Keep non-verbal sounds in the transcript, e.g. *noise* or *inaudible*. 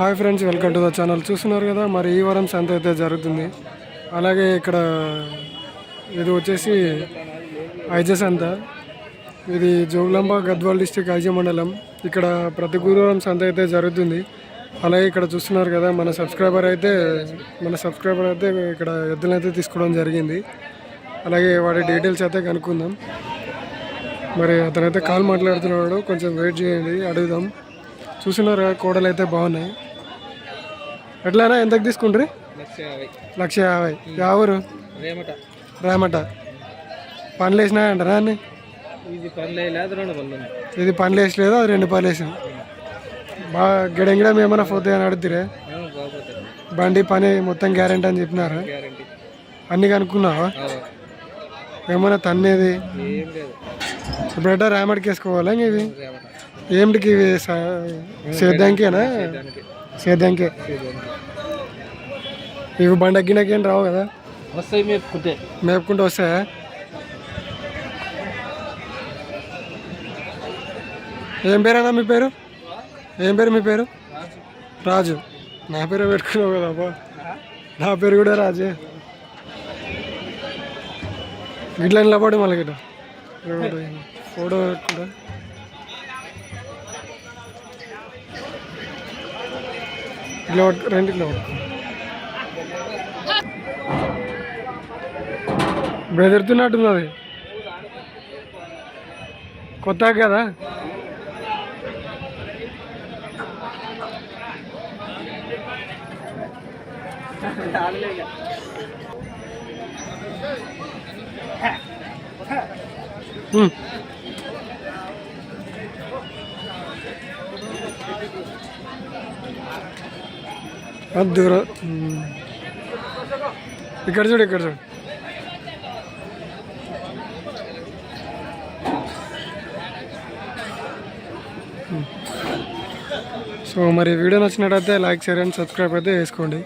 Hi friends welcome to the channel. చూస్తున్నారు కదా మరి ఈ వారం సంత అయితే జరుగుతుంది. అలాగే ఇక్కడ ఇది వచ్చేసి ఐజ సంత. ఇది జోగులాంబ గద్వాల్ డిస్టిక్ ఐజ మండలం. ఇక్కడ ప్రతి గురువారం సంత అయితే జరుగుతుంది. అలాగే ఇక్కడ చూస్తున్నారు కదా మన సబ్స్క్రైబర్ అయితే మన సబ్స్క్రైబర్ అయితే ఇక్కడ ఎద్దులను అయితే తీసుకోవడం జరిగింది. అలాగే వాడి డీటెయిల్స్ అయితే కనుక్కుందాం. మరి అతనైతే కాల్ మాట్లాడుతున్నాడు. కొంచెం వెయిట్ చేయండి అడుగుదాం. చూస్తున్నారు కదా కోడలు అయితే బాగున్నాయి. ఎట్లానా ఎంతకు తీసుకుంటారు? లక్ష యాభై. యావరు రేమట. రామట. పనులు వేసినాయంటారా అన్ని? ఇది పనులు వేసలేదు? అది రెండు పనులు వేసాం. బాగా గిడంగిడం ఏమైనా పోతాయి అని అడుగుతురే బండి పని మొత్తం గ్యారెంటీ అని చెప్పినారు? అన్ని కనుక్కున్నావా? ఏమైనా తన్నేది? ఇప్పుడు రామడికి వేసుకోవాలా ఇవి? ఏమిటికి ఇవి? సేద్యానికేనా? సేద్యానికే ఇవి బండి ఎక్కినాకేం రావు కదా? వస్తాయి మీరు కుట్టే మేపుకుంటూ వస్తాయా? ఏం పేరేనా మీ పేరు? ఏం పేరు మీ పేరు? రాజు. నా పేరు పెట్టుకున్నావు కదా అబ్బా. నా పేరు కూడా రాజే. గిట్ల నిలబడి మళ్ళీ గిట్ట *laughs* ఫోటో పెట్టుకుంటా. కిలో రెండు కిలో పట్టుకో బెదిరుతున్నట్టున్నది కొత్త కదా? ఉమ్. దూరం. ఇక్కడ చూడు ఇక్కడ చూడు. సో మరి వీడియో నచ్చినట్టయితే లైక్ షేర్ అండ్ సబ్స్క్రైబ్ అయితే వేసుకోండి